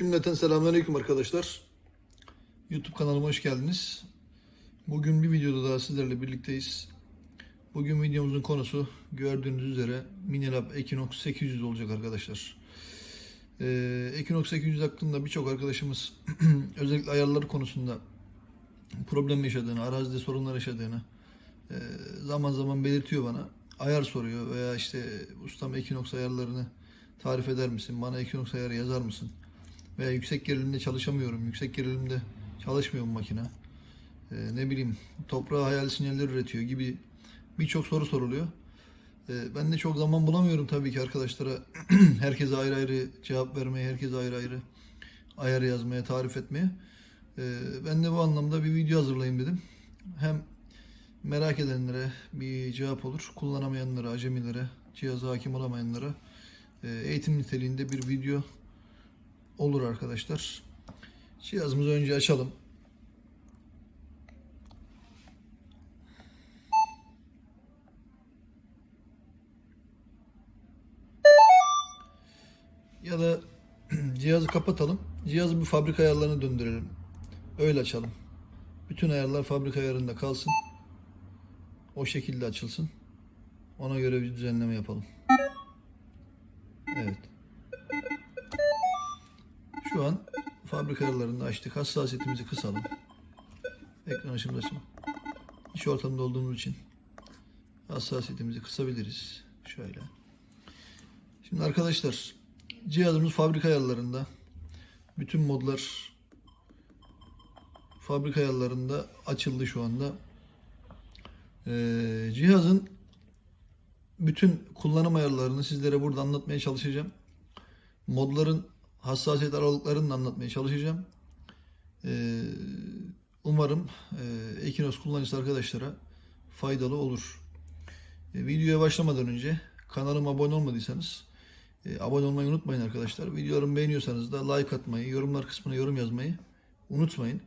Cümleten selamünaleyküm arkadaşlar. YouTube kanalıma hoş geldiniz. Bugün bir videoda daha sizlerle birlikteyiz. Bugün videomuzun konusu gördüğünüz üzere Minilab Equinox 800 olacak arkadaşlar. Ee, Equinox 800 hakkında birçok arkadaşımız özellikle ayarları konusunda problem yaşadığını, arazide sorunlar yaşadığını e, zaman zaman belirtiyor bana. Ayar soruyor veya işte ustam Equinox ayarlarını tarif eder misin? Bana Equinox ayarı yazar mısın? Veya yüksek gerilimde çalışamıyorum. Yüksek gerilimde çalışmıyor bu makine. Ee, ne bileyim toprağa hayal sinyaller üretiyor gibi birçok soru soruluyor. Ee, ben de çok zaman bulamıyorum tabii ki arkadaşlara. herkese ayrı ayrı cevap vermeye, herkese ayrı ayrı ayar yazmaya, tarif etmeye. Ee, ben de bu anlamda bir video hazırlayayım dedim. Hem merak edenlere bir cevap olur. Kullanamayanlara, acemilere, cihaza hakim olamayanlara e, eğitim niteliğinde bir video olur arkadaşlar. Cihazımızı önce açalım. Ya da cihazı kapatalım. Cihazı bir fabrika ayarlarına döndürelim. Öyle açalım. Bütün ayarlar fabrika ayarında kalsın. O şekilde açılsın. Ona göre bir düzenleme yapalım. Evet. Şu an fabrika ayarlarını açtık. Hassasiyetimizi kısalım. Ekran açımız açın. İç ortamda olduğumuz için hassasiyetimizi kısabiliriz. Şöyle. Şimdi arkadaşlar cihazımız fabrika ayarlarında. Bütün modlar fabrika ayarlarında açıldı şu anda. Ee, cihazın bütün kullanım ayarlarını sizlere burada anlatmaya çalışacağım. Modların hassasiyet aralıklarını anlatmaya çalışacağım. Ee, umarım e, Ekinos kullanıcısı arkadaşlara faydalı olur. E, videoya başlamadan önce kanalıma abone olmadıysanız e, abone olmayı unutmayın arkadaşlar. Videolarımı beğeniyorsanız da like atmayı, yorumlar kısmına yorum yazmayı unutmayın.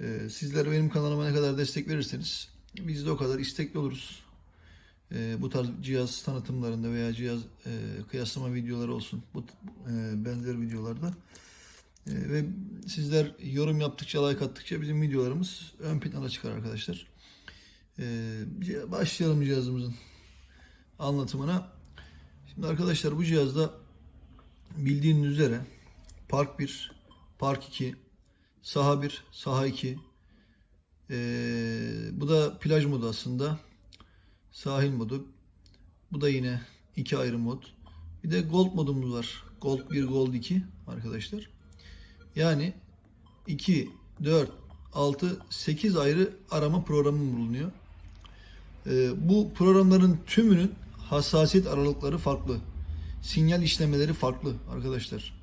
E, sizler benim kanalıma ne kadar destek verirseniz biz de o kadar istekli oluruz. E, bu tarz cihaz tanıtımlarında veya cihaz e, kıyaslama videoları olsun bu e, benzer videolarda E, ve sizler yorum yaptıkça like attıkça bizim videolarımız ön plana çıkar arkadaşlar. E, başlayalım cihazımızın anlatımına. Şimdi arkadaşlar bu cihazda bildiğiniz üzere Park 1, Park 2, Saha 1, Saha 2 e, bu da plaj modu aslında sahil modu. Bu da yine iki ayrı mod. Bir de gold modumuz var. Gold 1, gold 2 arkadaşlar. Yani 2, 4, 6, 8 ayrı arama programı bulunuyor. Ee, bu programların tümünün hassasiyet aralıkları farklı. Sinyal işlemeleri farklı arkadaşlar.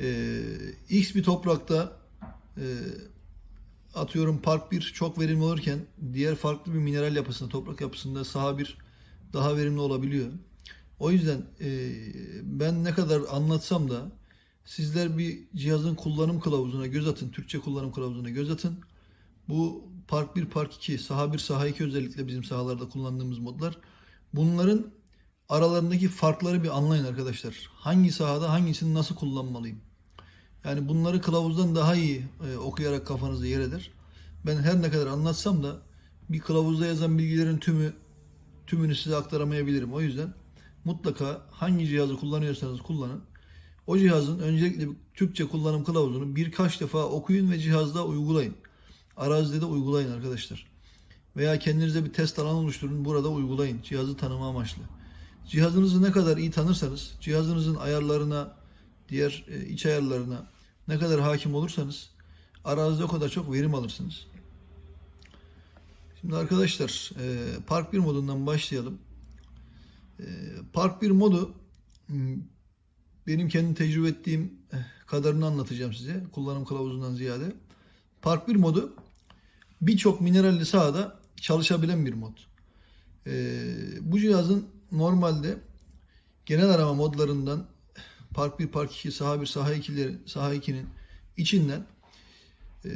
Ee, X bir toprakta e, atıyorum park 1 çok verimli olurken diğer farklı bir mineral yapısında, toprak yapısında saha 1 daha verimli olabiliyor. O yüzden e, ben ne kadar anlatsam da sizler bir cihazın kullanım kılavuzuna göz atın, Türkçe kullanım kılavuzuna göz atın. Bu Park 1, Park 2, Saha 1, Saha 2 özellikle bizim sahalarda kullandığımız modlar. Bunların aralarındaki farkları bir anlayın arkadaşlar. Hangi sahada hangisini nasıl kullanmalıyım? Yani bunları kılavuzdan daha iyi e, okuyarak kafanızda yer eder. Ben her ne kadar anlatsam da bir kılavuzda yazan bilgilerin tümü tümünü size aktaramayabilirim. O yüzden mutlaka hangi cihazı kullanıyorsanız kullanın. O cihazın öncelikle Türkçe kullanım kılavuzunu birkaç defa okuyun ve cihazda uygulayın. Arazide de uygulayın arkadaşlar. Veya kendinize bir test alanı oluşturun. Burada uygulayın. Cihazı tanıma amaçlı. Cihazınızı ne kadar iyi tanırsanız, cihazınızın ayarlarına, diğer e, iç ayarlarına ne kadar hakim olursanız arazide o kadar çok verim alırsınız. Şimdi arkadaşlar e, Park 1 modundan başlayalım. E, Park 1 modu benim kendi tecrübe ettiğim kadarını anlatacağım size. Kullanım kılavuzundan ziyade. Park 1 modu birçok mineralli sahada çalışabilen bir mod. Bu cihazın normalde genel arama modlarından Park 1, Park 2, Saha 1, Saha 2'leri, Saha 2'nin içinden e,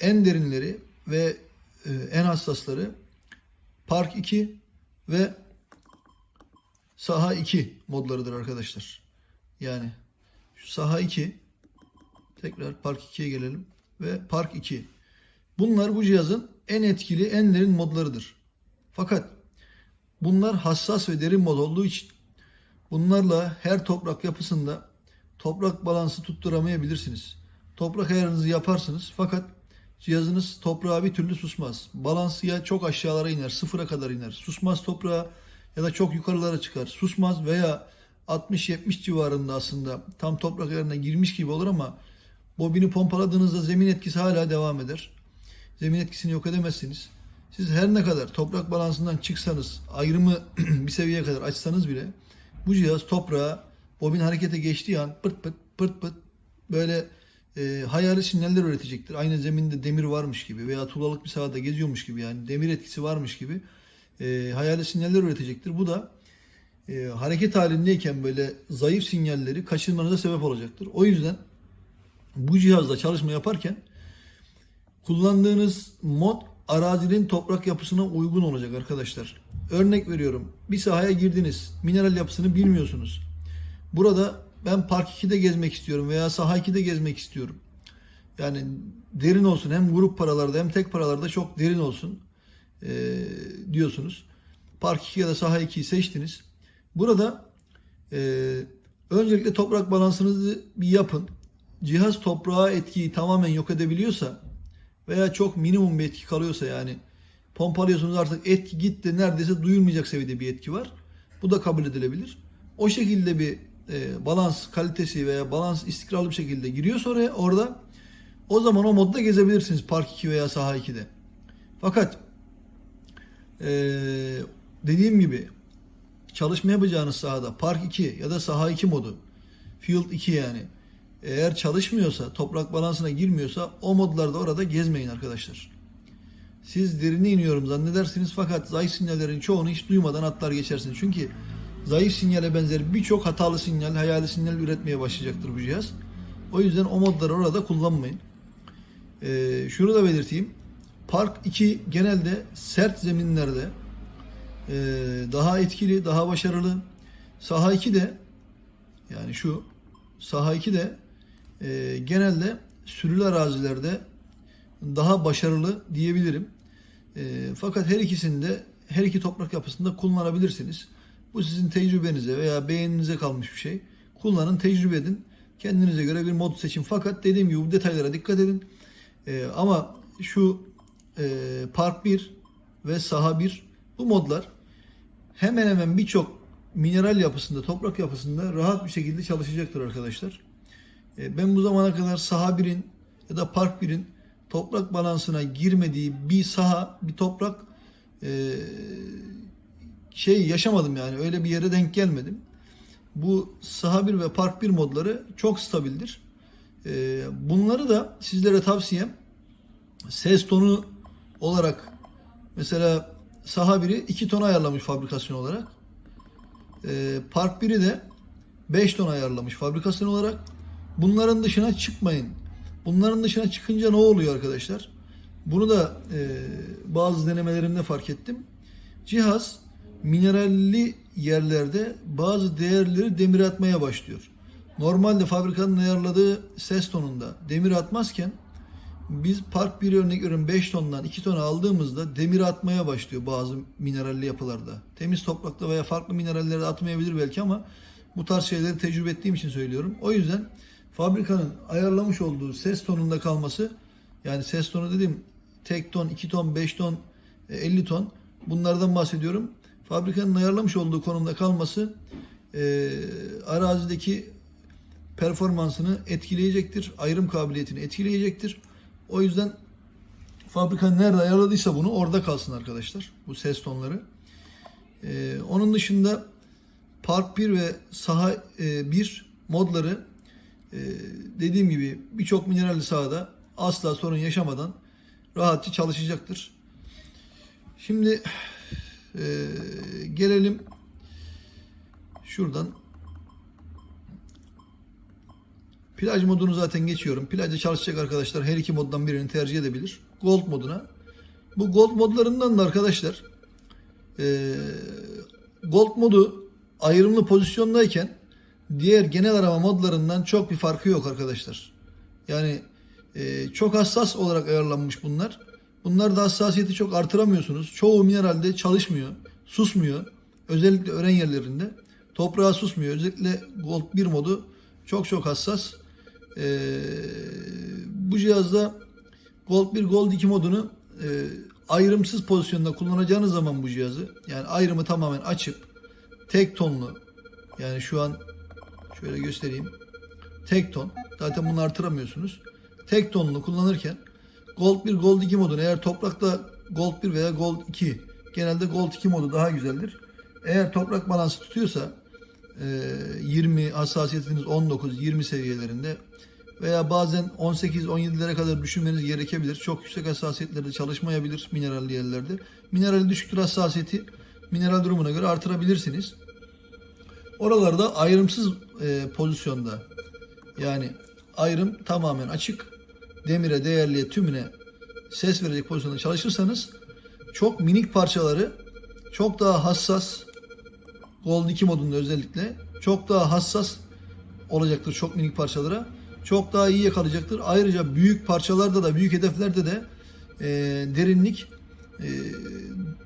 en derinleri ve e, en hassasları Park 2 ve Saha 2 modlarıdır arkadaşlar. Yani şu Saha 2 Tekrar Park 2'ye gelelim. Ve Park 2. Bunlar bu cihazın en etkili, en derin modlarıdır. Fakat bunlar hassas ve derin mod olduğu için bunlarla her toprak yapısında toprak balansı tutturamayabilirsiniz. Toprak ayarınızı yaparsınız fakat cihazınız toprağa bir türlü susmaz. Balansı ya çok aşağılara iner, sıfıra kadar iner. Susmaz toprağa ya da çok yukarılara çıkar. Susmaz veya 60-70 civarında aslında tam toprak ayarına girmiş gibi olur ama bobini pompaladığınızda zemin etkisi hala devam eder. Zemin etkisini yok edemezsiniz. Siz her ne kadar toprak balansından çıksanız, ayrımı bir seviyeye kadar açsanız bile bu cihaz toprağa bobin harekete geçtiği an pırt pırt pırt pırt böyle e, hayali sinyaller üretecektir. Aynı zeminde demir varmış gibi veya tuğlalık bir sahada geziyormuş gibi yani demir etkisi varmış gibi e, hayali sinyaller üretecektir. Bu da e, hareket halindeyken böyle zayıf sinyalleri kaçırmanıza sebep olacaktır. O yüzden bu cihazla çalışma yaparken kullandığınız mod arazinin toprak yapısına uygun olacak arkadaşlar. Örnek veriyorum. Bir sahaya girdiniz. Mineral yapısını bilmiyorsunuz. Burada ben Park 2'de gezmek istiyorum veya saha 2'de gezmek istiyorum. Yani derin olsun hem grup paralarda hem tek paralarda çok derin olsun ee, diyorsunuz. Park 2 ya da saha 2'yi seçtiniz. Burada e, öncelikle toprak balansınızı bir yapın. Cihaz toprağa etkiyi tamamen yok edebiliyorsa veya çok minimum bir etki kalıyorsa yani pompalıyorsunuz artık etki gitti neredeyse duyulmayacak seviyede bir etki var. Bu da kabul edilebilir. O şekilde bir e, balans kalitesi veya balans istikrarlı bir şekilde giriyorsa oraya orada o zaman o modda gezebilirsiniz Park 2 veya Saha 2'de. Fakat e, dediğim gibi çalışma yapacağınız sahada Park 2 ya da Saha 2 modu Field 2 yani eğer çalışmıyorsa, toprak balansına girmiyorsa o modlarda orada gezmeyin arkadaşlar. Siz derine iniyorum zannedersiniz fakat zayıf sinyallerin çoğunu hiç duymadan atlar geçersiniz. Çünkü zayıf sinyale benzer birçok hatalı sinyal, hayali sinyal üretmeye başlayacaktır bu cihaz. O yüzden o modları orada kullanmayın. Ee, şunu da belirteyim. Park 2 genelde sert zeminlerde e, daha etkili, daha başarılı. Saha 2 de yani şu Saha 2 de e, genelde sürülü arazilerde daha başarılı diyebilirim. E, fakat her ikisinde her iki toprak yapısında kullanabilirsiniz. Bu sizin tecrübenize veya beğeninize kalmış bir şey. Kullanın, tecrübe edin. Kendinize göre bir mod seçin. Fakat dediğim gibi bu detaylara dikkat edin. E, ama şu e, Park 1 ve Saha 1 bu modlar hemen hemen birçok mineral yapısında, toprak yapısında rahat bir şekilde çalışacaktır arkadaşlar. E, Ben bu zamana kadar saha 1'in ya da park 1'in toprak balansına girmediği bir saha, bir toprak e, şey yaşamadım yani. Öyle bir yere denk gelmedim. Bu saha 1 ve park 1 modları çok stabildir. E, Bunları da sizlere tavsiyem ses tonu olarak mesela saha 1'i 2 ton ayarlamış fabrikasyon olarak. E, Park 1'i de 5 ton ayarlamış fabrikasyon olarak. Bunların dışına çıkmayın. Bunların dışına çıkınca ne oluyor arkadaşlar? Bunu da e, bazı denemelerimde fark ettim. Cihaz mineralli yerlerde bazı değerleri demir atmaya başlıyor. Normalde fabrikanın ayarladığı ses tonunda demir atmazken biz park bir örnek ürün 5 tondan 2 tona aldığımızda demir atmaya başlıyor bazı mineralli yapılarda. Temiz toprakta veya farklı minerallerde atmayabilir belki ama bu tarz şeyleri tecrübe ettiğim için söylüyorum. O yüzden fabrikanın ayarlamış olduğu ses tonunda kalması yani ses tonu dediğim tek ton, 2 ton, 5 ton, e, 50 ton bunlardan bahsediyorum. Fabrikanın ayarlamış olduğu konumda kalması e, arazideki performansını etkileyecektir. Ayrım kabiliyetini etkileyecektir. O yüzden fabrika nerede ayarladıysa bunu orada kalsın arkadaşlar. Bu ses tonları. Ee, onun dışında Park 1 ve Saha e, 1 modları e, dediğim gibi birçok mineralli sahada asla sorun yaşamadan rahatça çalışacaktır. Şimdi e, gelelim şuradan Plaj modunu zaten geçiyorum. Plajda çalışacak arkadaşlar her iki moddan birini tercih edebilir. Gold moduna. Bu gold modlarından da arkadaşlar e, gold modu ayrımlı pozisyondayken diğer genel arama modlarından çok bir farkı yok arkadaşlar. Yani e, çok hassas olarak ayarlanmış bunlar. Bunlar da hassasiyeti çok artıramıyorsunuz. Çoğu mineralde çalışmıyor, susmuyor. Özellikle ören yerlerinde. Toprağa susmuyor. Özellikle Gold 1 modu çok çok hassas. E, bu cihazda Gold 1, Gold 2 modunu e, ayrımsız pozisyonda kullanacağınız zaman bu cihazı yani ayrımı tamamen açıp tek tonlu yani şu an şöyle göstereyim. Tek ton. Zaten bunu artıramıyorsunuz. Tek tonlu kullanırken Gold 1, Gold 2 modunu eğer toprakta Gold 1 veya Gold 2 genelde Gold 2 modu daha güzeldir. Eğer toprak balansı tutuyorsa e, 20 hassasiyetiniz 19-20 seviyelerinde veya bazen 18-17'lere kadar düşünmeniz gerekebilir. Çok yüksek hassasiyetlerde çalışmayabilir mineralli yerlerde. Minerali düşüktür hassasiyeti mineral durumuna göre artırabilirsiniz. Oralarda ayrımsız e, pozisyonda yani ayrım tamamen açık demire, değerliye, tümüne ses verecek pozisyonda çalışırsanız çok minik parçaları çok daha hassas Gold 2 modunda özellikle çok daha hassas olacaktır çok minik parçalara. Çok daha iyi yakalayacaktır. Ayrıca büyük parçalarda da büyük hedeflerde de e, derinlik e,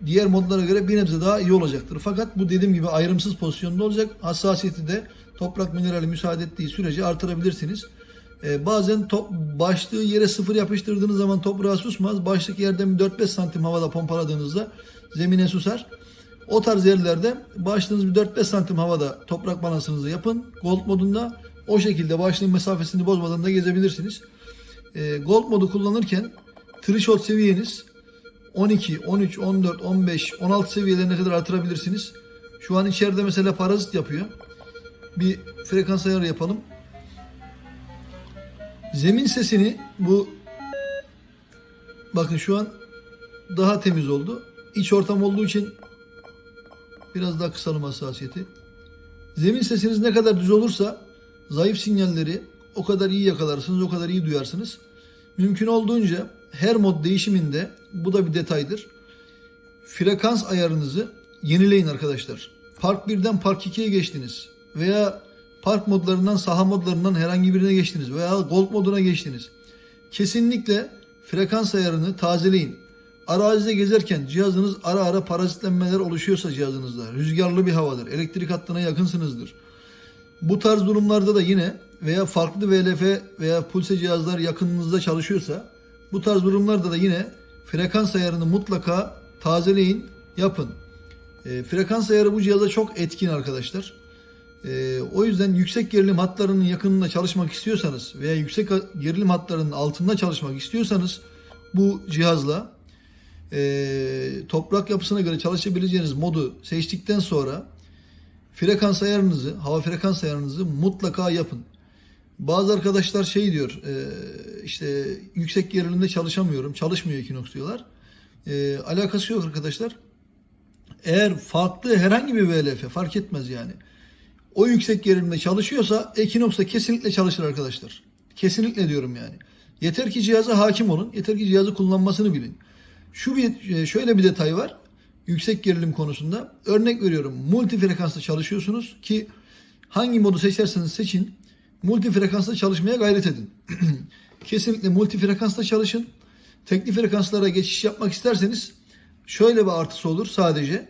diğer modlara göre bir nebze daha iyi olacaktır. Fakat bu dediğim gibi ayrımsız pozisyonda olacak. Hassasiyeti de toprak minerali müsaade ettiği sürece artırabilirsiniz. E, bazen top, başlığı yere sıfır yapıştırdığınız zaman toprağa susmaz. Başlık yerden 4-5 santim havada pompaladığınızda zemine susar. O tarz yerlerde başlığınız bir 4-5 santim havada toprak balansınızı yapın. Gold modunda o şekilde başlığın mesafesini bozmadan da gezebilirsiniz. E, gold modu kullanırken threshold seviyeniz 12, 13, 14, 15, 16 seviyelerine kadar artırabilirsiniz. Şu an içeride mesela parazit yapıyor. Bir frekans ayarı yapalım. Zemin sesini bu bakın şu an daha temiz oldu. İç ortam olduğu için biraz daha kısalım hassasiyeti. Zemin sesiniz ne kadar düz olursa zayıf sinyalleri o kadar iyi yakalarsınız, o kadar iyi duyarsınız. Mümkün olduğunca her mod değişiminde bu da bir detaydır. Frekans ayarınızı yenileyin arkadaşlar. Park 1'den Park 2'ye geçtiniz veya park modlarından saha modlarından herhangi birine geçtiniz veya gold moduna geçtiniz. Kesinlikle frekans ayarını tazeleyin. Arazide gezerken cihazınız ara ara parazitlenmeler oluşuyorsa cihazınızda rüzgarlı bir havadır, elektrik hattına yakınsınızdır. Bu tarz durumlarda da yine veya farklı VLF veya pulse cihazlar yakınınızda çalışıyorsa bu tarz durumlarda da yine frekans ayarını mutlaka tazeleyin, yapın. E, frekans ayarı bu cihaza çok etkin arkadaşlar. E, o yüzden yüksek gerilim hatlarının yakınında çalışmak istiyorsanız veya yüksek gerilim hatlarının altında çalışmak istiyorsanız bu cihazla e, toprak yapısına göre çalışabileceğiniz modu seçtikten sonra frekans ayarınızı, hava frekans ayarınızı mutlaka yapın. Bazı arkadaşlar şey diyor, e, işte yüksek gerilimde çalışamıyorum, çalışmıyor Equinox diyorlar. E, alakası yok arkadaşlar. Eğer farklı herhangi bir VLF fark etmez yani. O yüksek gerilimde çalışıyorsa Equinox'ta kesinlikle çalışır arkadaşlar. Kesinlikle diyorum yani. Yeter ki cihaza hakim olun. Yeter ki cihazı kullanmasını bilin. Şu bir şöyle bir detay var. Yüksek gerilim konusunda. Örnek veriyorum. Multi frekansla çalışıyorsunuz ki hangi modu seçerseniz seçin. Multi frekansla çalışmaya gayret edin. Kesinlikle multi frekansla çalışın. Tekli frekanslara geçiş yapmak isterseniz şöyle bir artısı olur sadece.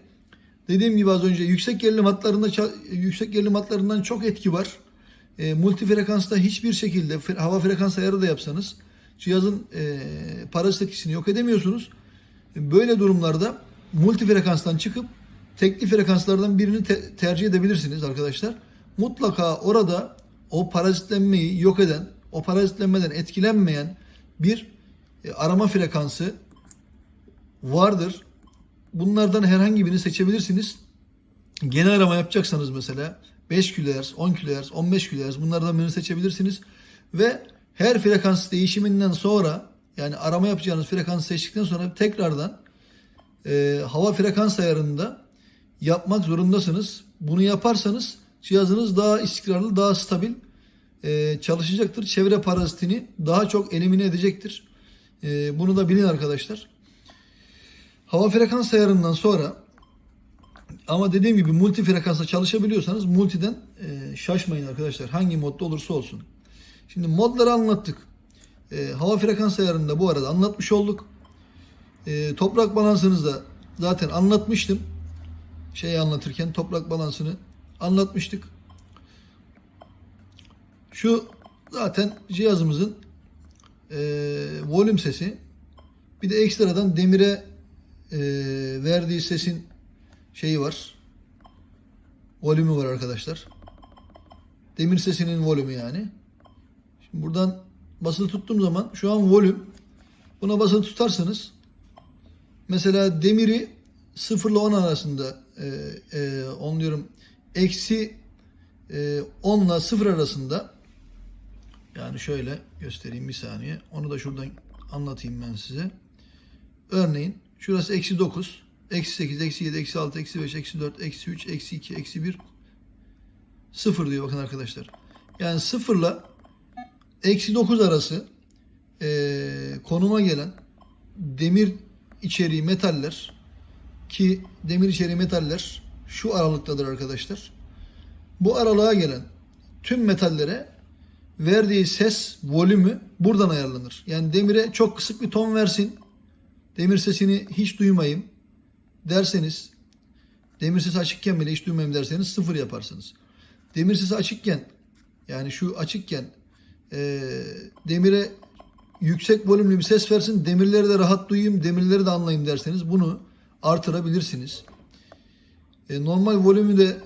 Dediğim gibi az önce yüksek gerilim hatlarında yüksek gerilim hatlarından çok etki var. E, multi frekansta hiçbir şekilde hava frekans ayarı da yapsanız cihazın e, parazit etkisini yok edemiyorsunuz. Böyle durumlarda multi frekanstan çıkıp tekli frekanslardan birini te- tercih edebilirsiniz arkadaşlar. Mutlaka orada o parazitlenmeyi yok eden, o parazitlenmeden etkilenmeyen bir e, arama frekansı vardır. Bunlardan herhangi birini seçebilirsiniz. Genel arama yapacaksanız mesela 5 kHz, 10 kHz, 15 kHz bunlardan birini seçebilirsiniz. Ve her frekans değişiminden sonra yani arama yapacağınız frekansı seçtikten sonra tekrardan e, hava frekans ayarında yapmak zorundasınız. Bunu yaparsanız cihazınız daha istikrarlı, daha stabil e, çalışacaktır. Çevre parazitini daha çok elimine edecektir. E, bunu da bilin arkadaşlar. Hava frekans ayarından sonra ama dediğim gibi multi frekansla çalışabiliyorsanız multiden e, şaşmayın arkadaşlar. Hangi modda olursa olsun. Şimdi modları anlattık. E, hava frekans ayarını da bu arada anlatmış olduk. E, toprak balansınızı da zaten anlatmıştım. Şeyi anlatırken toprak balansını anlatmıştık. Şu zaten cihazımızın e, volüm sesi. Bir de ekstradan demire e, verdiği sesin şeyi var. Volümü var arkadaşlar. Demir sesinin volümü yani. Şimdi buradan basılı tuttuğum zaman şu an volüm. Buna basılı tutarsanız mesela demiri 0 ile 10 arasında e, e, 10 diyorum eksi e, 10 ile 0 arasında yani şöyle göstereyim bir saniye. Onu da şuradan anlatayım ben size. Örneğin şurası eksi 9, eksi 8, eksi 7, eksi 6, eksi 5, eksi 4, eksi 3, eksi 2, eksi 1, 0 diyor bakın arkadaşlar. Yani 0 ile eksi 9 arası eee, konuma gelen demir içeriği metaller ki demir içeriği metaller şu aralıktadır arkadaşlar. Bu aralığa gelen tüm metallere verdiği ses volümü buradan ayarlanır. Yani demire çok kısık bir ton versin. Demir sesini hiç duymayayım derseniz demir sesi açıkken bile hiç duymayayım derseniz sıfır yaparsınız. Demir sesi açıkken yani şu açıkken eee, demire yüksek volümlü bir ses versin demirleri de rahat duyayım demirleri de anlayayım derseniz bunu artırabilirsiniz. E, normal volümü de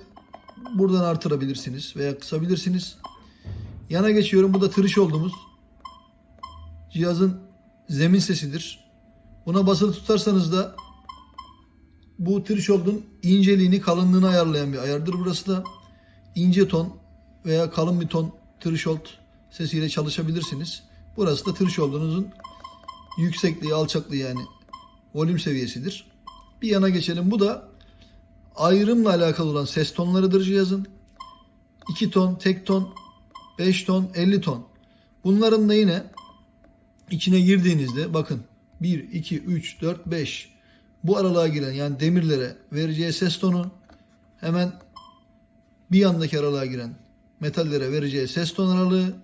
buradan artırabilirsiniz veya kısabilirsiniz. Yana geçiyorum. Bu da tırış olduğumuz cihazın zemin sesidir. Buna basılı tutarsanız da bu threshold'un inceliğini, kalınlığını ayarlayan bir ayardır. Burası da ince ton veya kalın bir ton threshold sesiyle çalışabilirsiniz. Burası da threshold'unuzun yüksekliği, alçaklığı yani volüm seviyesidir. Bir yana geçelim. Bu da ayrımla alakalı olan ses tonlarıdır cihazın. 2 ton, tek ton, 5 ton, 50 ton. Bunların da yine içine girdiğinizde bakın 1, 2, 3, 4, 5 bu aralığa giren yani demirlere vereceği ses tonu hemen bir yandaki aralığa giren metallere vereceği ses ton aralığı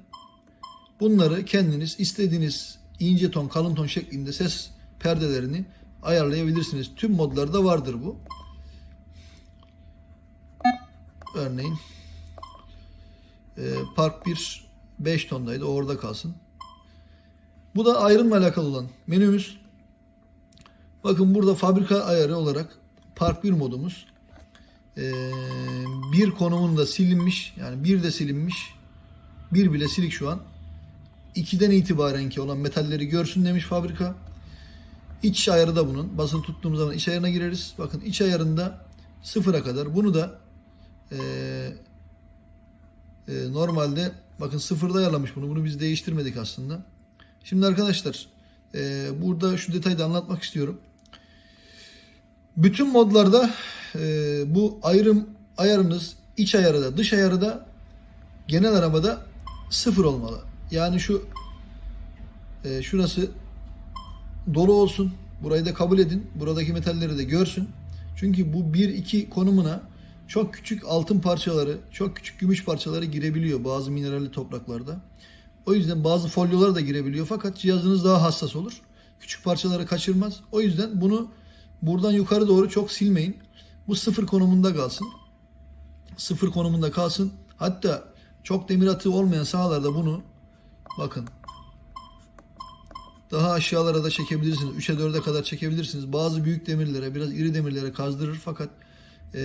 bunları kendiniz istediğiniz ince ton kalın ton şeklinde ses perdelerini ayarlayabilirsiniz. Tüm modlarda vardır bu. Örneğin e, Park 1 5 tondaydı. Orada kalsın. Bu da ayrımla alakalı olan menümüz. Bakın burada fabrika ayarı olarak Park 1 modumuz. E, bir konumunda silinmiş. Yani bir de silinmiş. Bir bile silik şu an. 2'den itibaren ki olan metalleri görsün demiş fabrika. İç ayarı da bunun. Basılı tuttuğumuz zaman iç ayarına gireriz. Bakın iç ayarında sıfıra kadar. Bunu da eee ee, normalde bakın sıfırda ayarlamış bunu. Bunu biz değiştirmedik aslında. Şimdi arkadaşlar e, burada şu detayı da anlatmak istiyorum. Bütün modlarda e, bu ayrım ayarınız iç ayarı da dış ayarı da genel arabada sıfır olmalı. Yani şu e, şurası dolu olsun. Burayı da kabul edin. Buradaki metalleri de görsün. Çünkü bu 1-2 konumuna çok küçük altın parçaları, çok küçük gümüş parçaları girebiliyor bazı mineralli topraklarda. O yüzden bazı folyolar da girebiliyor fakat cihazınız daha hassas olur. Küçük parçaları kaçırmaz. O yüzden bunu buradan yukarı doğru çok silmeyin. Bu sıfır konumunda kalsın. Sıfır konumunda kalsın. Hatta çok demir atığı olmayan sahalarda bunu bakın daha aşağılara da çekebilirsiniz. 3'e 4'e kadar çekebilirsiniz. Bazı büyük demirlere, biraz iri demirlere kazdırır fakat e,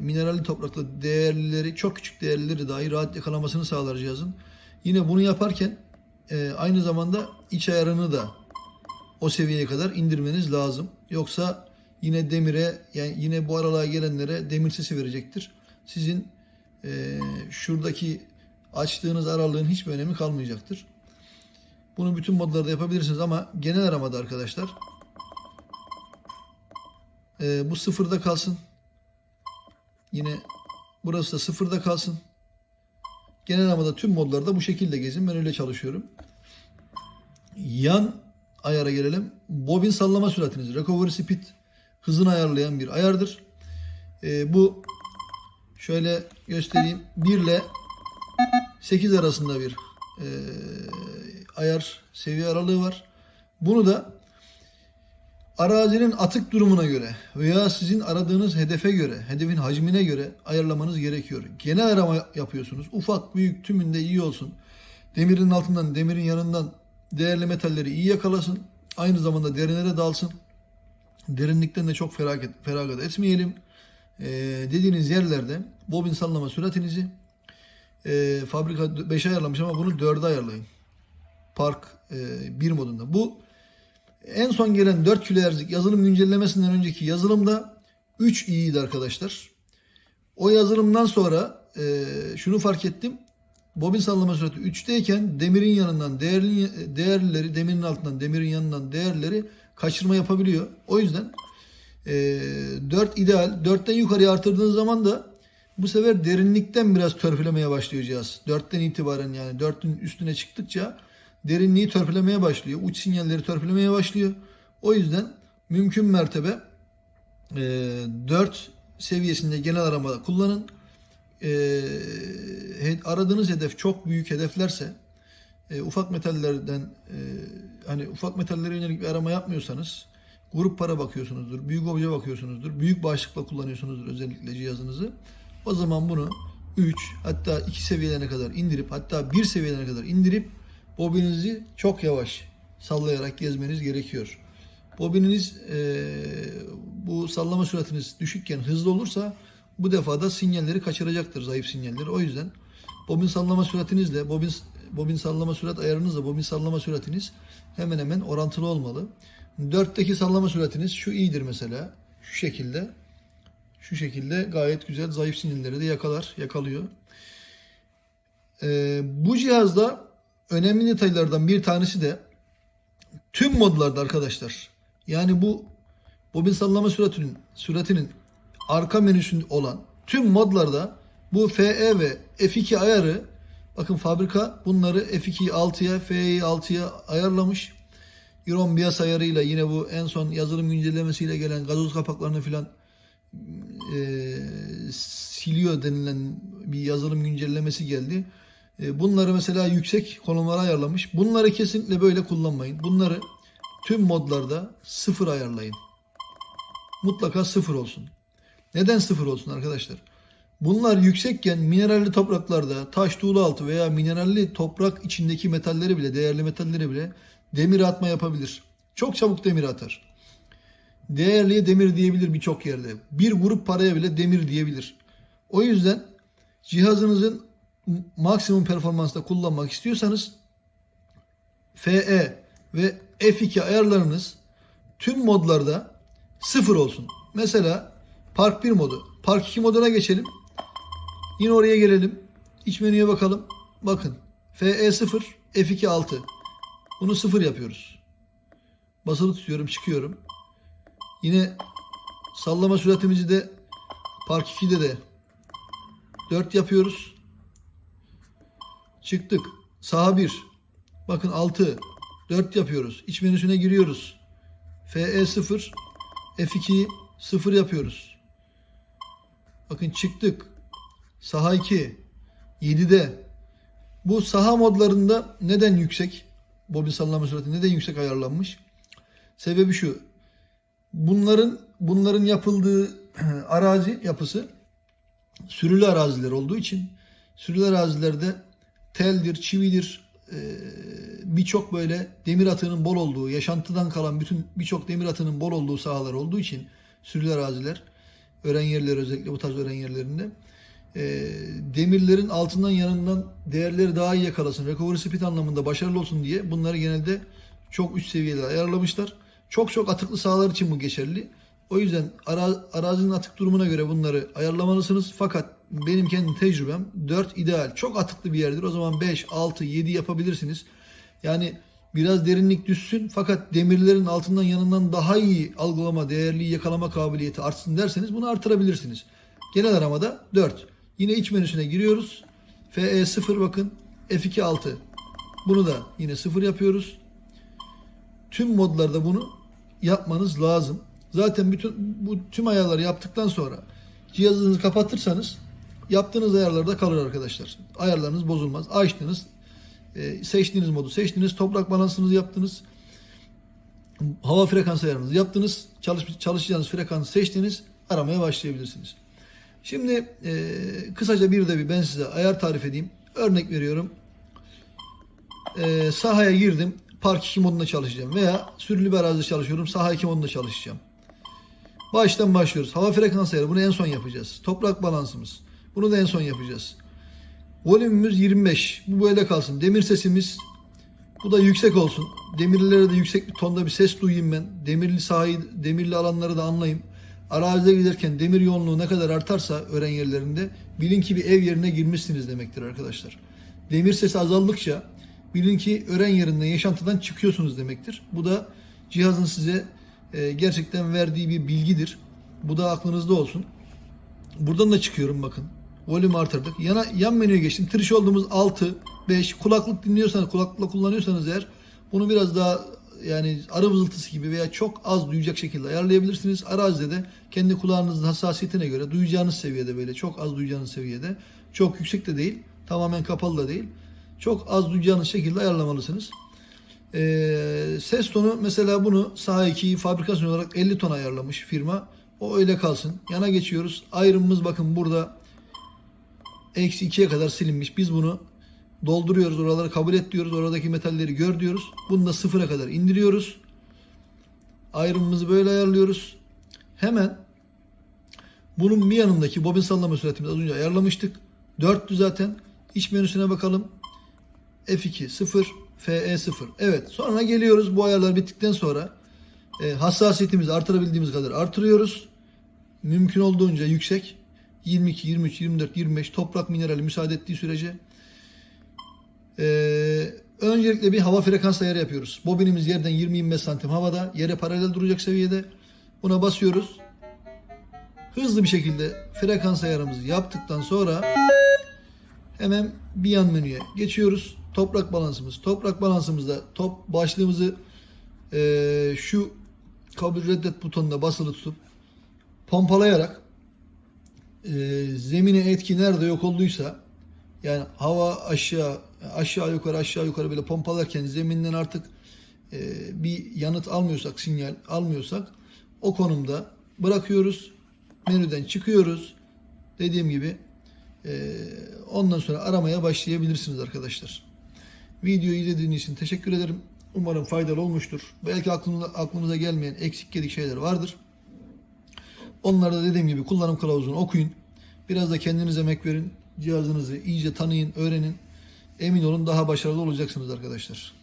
mineralli topraklı değerlileri, çok küçük değerlileri dahi rahat yakalamasını sağlar cihazın. Yine bunu yaparken e, aynı zamanda iç ayarını da o seviyeye kadar indirmeniz lazım. Yoksa yine demire, yani yine bu aralığa gelenlere demir sesi verecektir. Sizin e, şuradaki açtığınız aralığın hiçbir önemi kalmayacaktır. Bunu bütün modlarda yapabilirsiniz ama genel aramada arkadaşlar e, bu sıfırda kalsın. Yine burası da sıfırda kalsın. Genel aramada tüm modlarda bu şekilde gezin. Ben öyle çalışıyorum. Yan ayara gelelim. Bobin sallama süratiniz. Recovery speed hızını ayarlayan bir ayardır. E, bu şöyle göstereyim. 1 ile 8 arasında bir e, ayar seviye aralığı var. Bunu da arazinin atık durumuna göre veya sizin aradığınız hedefe göre, hedefin hacmine göre ayarlamanız gerekiyor. Genel arama yapıyorsunuz. Ufak, büyük, tümünde iyi olsun. Demirin altından, demirin yanından değerli metalleri iyi yakalasın. Aynı zamanda derinlere dalsın. Derinlikten de çok feragat, feragat etmeyelim. Ee, dediğiniz yerlerde bobin sallama süratinizi e, fabrika 5'e ayarlamış ama bunu 4'e ayarlayın. Park e, 1 modunda. Bu en son gelen 4 kHz'lik yazılım güncellemesinden önceki yazılımda 3 iyiydi arkadaşlar. O yazılımdan sonra e, şunu fark ettim. Bobin sallama sürati 3'teyken demirin yanından değerli değerlileri demirin altından demirin yanından değerleri kaçırma yapabiliyor. O yüzden e, 4 ideal. 4'ten yukarıya artırdığınız zaman da bu sefer derinlikten biraz törpülemeye başlıyor cihaz. 4'ten itibaren yani 4'ün üstüne çıktıkça derinliği törpülemeye başlıyor. Uç sinyalleri törpülemeye başlıyor. O yüzden mümkün mertebe e, 4 seviyesinde genel aramada kullanın. E, aradığınız hedef çok büyük hedeflerse e, ufak metallerden e, hani ufak metallere yönelik bir arama yapmıyorsanız grup para bakıyorsunuzdur, büyük obje bakıyorsunuzdur, büyük başlıkla kullanıyorsunuzdur özellikle cihazınızı. O zaman bunu 3 hatta 2 seviyelerine kadar indirip hatta 1 seviyelerine kadar indirip bobininizi çok yavaş sallayarak gezmeniz gerekiyor. Bobininiz e, bu sallama süratiniz düşükken hızlı olursa bu defa da sinyalleri kaçıracaktır zayıf sinyalleri. O yüzden bobin sallama süratinizle bobin bobin sallama sürat ayarınızla bobin sallama süratiniz hemen hemen orantılı olmalı. 4'teki sallama süratiniz şu iyidir mesela. Şu şekilde. Şu şekilde gayet güzel zayıf sinyalleri de yakalar, yakalıyor. Ee, bu cihazda önemli detaylardan bir tanesi de tüm modlarda arkadaşlar. Yani bu bobin sallama süratinin süratinin arka menüsünde olan tüm modlarda bu FE ve F2 ayarı bakın fabrika bunları F2'yi 6'ya, FE'yi 6'ya ayarlamış. Iron BIOS ayarıyla yine bu en son yazılım güncellemesiyle gelen gazoz kapaklarını filan e, siliyor denilen bir yazılım güncellemesi geldi. E, bunları mesela yüksek konumlara ayarlamış. Bunları kesinlikle böyle kullanmayın. Bunları tüm modlarda sıfır ayarlayın. Mutlaka sıfır olsun. Neden sıfır olsun arkadaşlar? Bunlar yüksekken mineralli topraklarda taş tuğla altı veya mineralli toprak içindeki metalleri bile, değerli metalleri bile demir atma yapabilir. Çok çabuk demir atar. Değerliye demir diyebilir birçok yerde. Bir grup paraya bile demir diyebilir. O yüzden cihazınızın maksimum performansta kullanmak istiyorsanız FE ve F2 ayarlarınız tüm modlarda sıfır olsun. Mesela Park 1 modu. Park 2 moduna geçelim. Yine oraya gelelim. İç menüye bakalım. Bakın. FE 0, F2 6. Bunu 0 yapıyoruz. Basılı tutuyorum, çıkıyorum. Yine sallama süratimizi de Park 2'de de 4 yapıyoruz. Çıktık. Saha 1. Bakın 6. 4 yapıyoruz. İç menüsüne giriyoruz. FE 0. F2'yi 0 yapıyoruz. Bakın çıktık. Saha 2. 7'de. Bu saha modlarında neden yüksek? Bobin sallama sürati neden yüksek ayarlanmış? Sebebi şu. Bunların bunların yapıldığı arazi yapısı sürülü araziler olduğu için sürülü arazilerde teldir, çividir, e, birçok böyle demir atığının bol olduğu, yaşantıdan kalan bütün birçok demir atığının bol olduğu sahalar olduğu için sürülü araziler, öğren yerleri özellikle bu tarz öğren yerlerinde e, demirlerin altından yanından değerleri daha iyi yakalasın, recovery speed anlamında başarılı olsun diye bunları genelde çok üst seviyede ayarlamışlar. Çok çok atıklı sahalar için bu geçerli. O yüzden ara, arazinin atık durumuna göre bunları ayarlamalısınız. Fakat benim kendi tecrübem 4 ideal. Çok atıklı bir yerdir. O zaman 5, 6, 7 yapabilirsiniz. Yani biraz derinlik düşsün fakat demirlerin altından yanından daha iyi algılama, değerli yakalama kabiliyeti artsın derseniz bunu artırabilirsiniz. Genel aramada 4. Yine iç menüsüne giriyoruz. FE 0 bakın. F2 6. Bunu da yine 0 yapıyoruz. Tüm modlarda bunu yapmanız lazım. Zaten bütün bu tüm ayarları yaptıktan sonra cihazınızı kapatırsanız yaptığınız ayarlarda kalır arkadaşlar. Ayarlarınız bozulmaz. Açtınız E, seçtiğiniz modu seçtiniz. Toprak balansınızı yaptınız. Hava frekans ayarınızı yaptınız. Çalış, çalışacağınız frekansı seçtiniz. Aramaya başlayabilirsiniz. Şimdi e, kısaca bir de bir ben size ayar tarif edeyim. Örnek veriyorum. E, sahaya girdim. Park 2 modunda çalışacağım. Veya sürülü bir arazide çalışıyorum. Saha 2 modunda çalışacağım. Baştan başlıyoruz. Hava frekans ayarı bunu en son yapacağız. Toprak balansımız. Bunu da en son yapacağız. Volümümüz 25. Bu böyle kalsın. Demir sesimiz bu da yüksek olsun. Demirlilere de yüksek bir tonda bir ses duyayım ben. Demirli sahayı, demirli alanları da anlayayım. Arazide giderken demir yoğunluğu ne kadar artarsa öğren yerlerinde bilin ki bir ev yerine girmişsiniz demektir arkadaşlar. Demir sesi azaldıkça bilin ki öğren yerinden, yaşantıdan çıkıyorsunuz demektir. Bu da cihazın size e, gerçekten verdiği bir bilgidir. Bu da aklınızda olsun. Buradan da çıkıyorum bakın. Volüm artırdık. Yana, yan menüye geçtim. Triş olduğumuz 6, 5. Kulaklık dinliyorsanız, kulaklıkla kullanıyorsanız eğer bunu biraz daha yani arı vızıltısı gibi veya çok az duyacak şekilde ayarlayabilirsiniz. Arazide de kendi kulağınızın hassasiyetine göre duyacağınız seviyede böyle çok az duyacağınız seviyede. Çok yüksek de değil. Tamamen kapalı da değil. Çok az duyacağınız şekilde ayarlamalısınız. Ee, ses tonu mesela bunu saha 2'yi fabrikasyon olarak 50 ton ayarlamış firma. O öyle kalsın. Yana geçiyoruz. Ayrımımız bakın burada eksi 2'ye kadar silinmiş. Biz bunu dolduruyoruz. Oraları kabul et diyoruz. Oradaki metalleri gör diyoruz. Bunu da sıfıra kadar indiriyoruz. Ayrımımızı böyle ayarlıyoruz. Hemen bunun bir yanındaki bobin sallama süratimizi az önce ayarlamıştık. 4'tü zaten. İç menüsüne bakalım. F2 0 FE 0. Evet sonra geliyoruz bu ayarlar bittikten sonra e, hassasiyetimizi artırabildiğimiz kadar artırıyoruz. Mümkün olduğunca yüksek. 22, 23, 24, 25 toprak minerali müsaade ettiği sürece ee, öncelikle bir hava frekans ayarı yapıyoruz. Bobinimiz yerden 20-25 santim havada, yere paralel duracak seviyede. Buna basıyoruz. Hızlı bir şekilde frekans ayarımızı yaptıktan sonra hemen bir yan menüye geçiyoruz. Toprak balansımız. Toprak balansımızda top başlığımızı eee, şu kabul reddet butonuna basılı tutup pompalayarak eee, zemine etki nerede yok olduysa yani hava aşağı aşağı yukarı aşağı yukarı böyle pompalarken zeminden artık e, bir yanıt almıyorsak sinyal almıyorsak o konumda bırakıyoruz menüden çıkıyoruz dediğim gibi e, ondan sonra aramaya başlayabilirsiniz arkadaşlar. Videoyu izlediğiniz için teşekkür ederim. Umarım faydalı olmuştur. Belki aklınıza, aklınıza gelmeyen eksik gedik şeyler vardır. Onları da dediğim gibi kullanım kılavuzunu okuyun. Biraz da kendinize emek verin. Cihazınızı iyice tanıyın, öğrenin. Emin olun daha başarılı olacaksınız arkadaşlar.